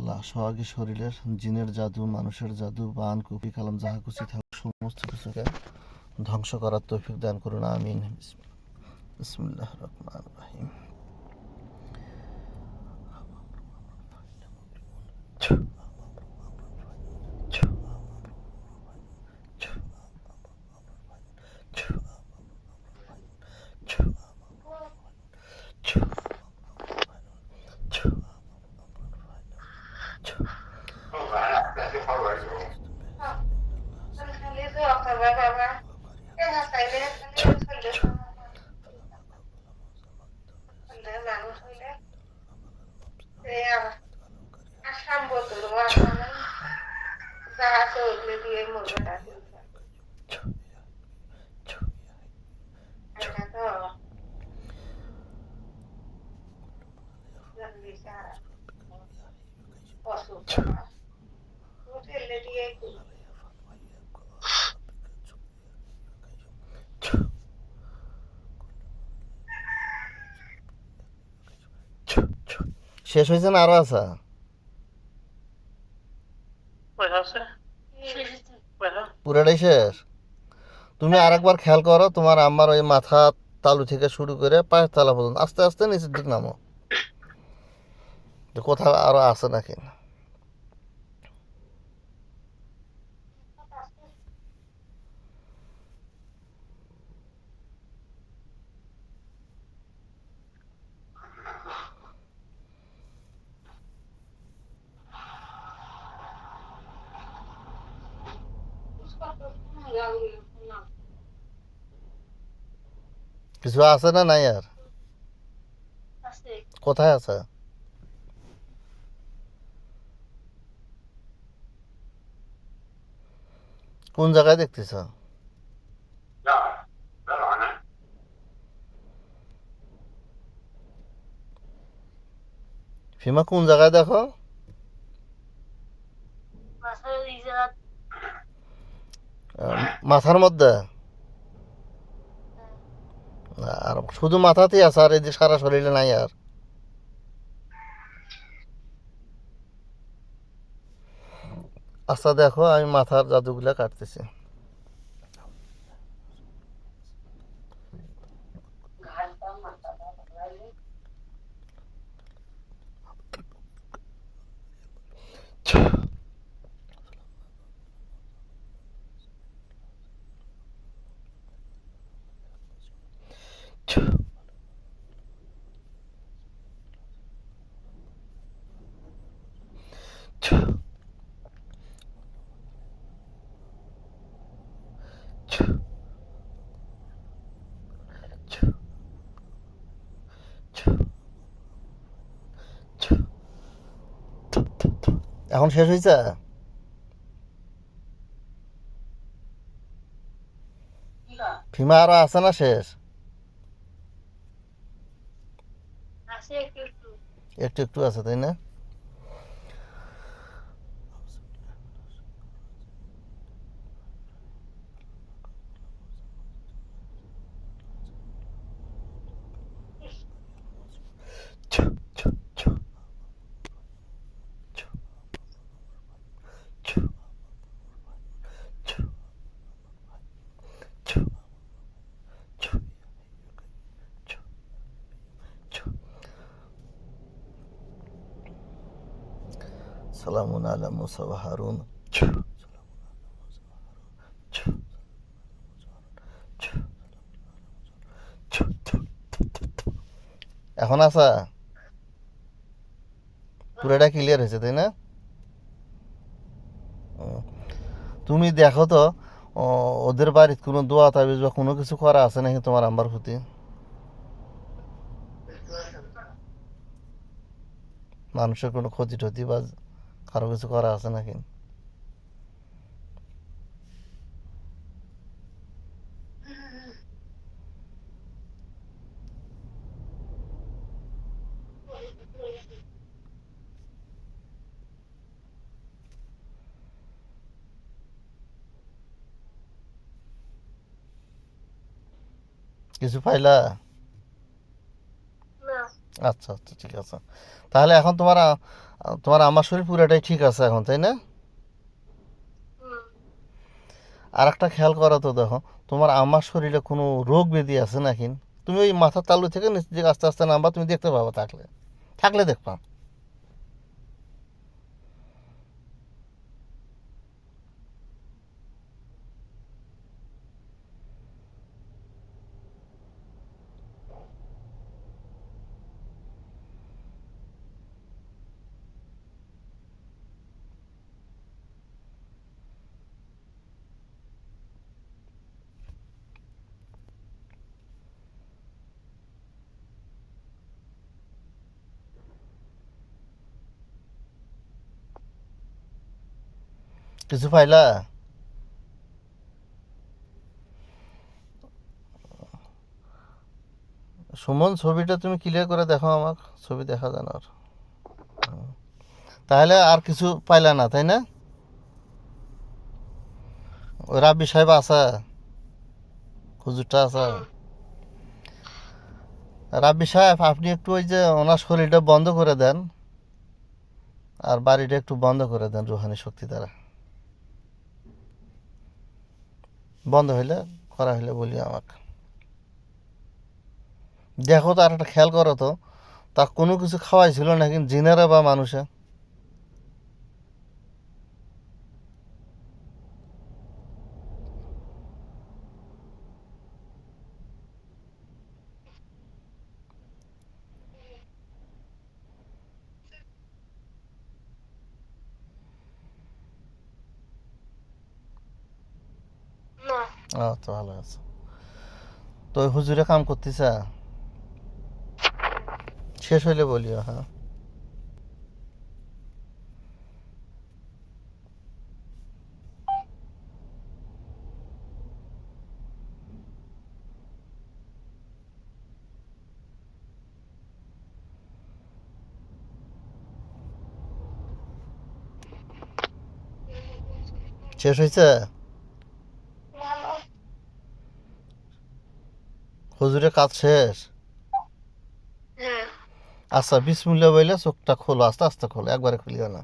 আল্লাহ সোহাগী শরীরের জিনের জাদু, মানুষের জাদু, বান, কুপি, কালাম, যাহা কুচি থাক সমস্ত কিছুকে ধ্বংস করার তৌফিক দান করুন। আমিন। বিসমিল্লাহ রহমান রাহিম। শেষ হয়েছে না আরো আছে পুরোটাই শেষ। তুমি আর একবার খেয়াল করো, তোমার আমার ওই মাথা তালু থেকে শুরু করে পায়ের তালা পর্যন্ত আস্তে আস্তে নিচের দিক নামো। কোথাও আরও আছে নাকি? কিছু আছে না নাই আর? কোথায় আছে? কোন জায়গায় দেখতেছ? ফিমা কোন জায়গায় দেখো? আহ, মাথার মধ্যে? আর শুধু মাথাতেই আছে, আর এই যে সারা শরীরে নাই আর। আচ্ছা দেখো, আমি মাথার জাদুগুলা কাটতেছি। এখন শেষ হয়েছে? ফিমা আরও আছে না শেষ? একটু একটু আছে তাই না? সালামুন আলা মুসা হারুন। এখন আসা। পুরোটা ক্লিয়ার হয়েছে তাই না? তুমি দেখো তো ওদের বাড়িতে কোনো দোয়া তাবিজ বা কোনো কিছু করা আছে নাকি তোমার আম্বার প্রতি? মানুষের কোনো ক্ষতি টতি বা কারও কিছু করা আছে নাকি? কিছু পাইলা? আচ্ছা আচ্ছা ঠিক আছে। তাহলে এখন তোমার তোমার আমার শরীর পুরাটাই ঠিক আছে এখন তাই না? আর একটা খেয়াল করো তো দেখো তোমার আমার শরীরে কোনো রোগ ব্যাধি আছে নাকি? তুমি ওই মাথার তালু থেকে নিচে আস্তে আস্তে নামবা তুমি দেখতে পাবা থাকলে। থাকলে দেখবা। কিছু পাইলা? সুমন, ছবিটা তুমি ক্লিয়ার করে দেখো আমার ছবি দেখা যায় না। তাহলে আর কিছু পাইলা না, তাই না? ওই রাব্বি সাহেব আছে? হুজুরটা আছে? রাব্বি সাহেব, আপনি একটু ওই যে ওনার শরীরটা বন্ধ করে দেন। আর বাড়িটা একটু বন্ধ করে দেন, রুহানি শক্তি দ্বারা। বন্ধ হইলে, করা হইলে বলি আমাকে। দেখো তো আর একটা খেয়াল করো তো, তা কোনো কিছু খাওয়াইছিল কিন্তু জিনেরা বা মানুষে আচ্ছা ভালো আছে। তো হুজুরে কাম করতেছে? শেষ হইলে বলিও হ্যাঁ। শেষ হয়েছে হুজুরের কাজ শেষ? হ্যাঁ। আচ্ছা মূল্য বইলে চোখটা খোলো আস্তে আস্তে খোলো একবারে খুলিও না।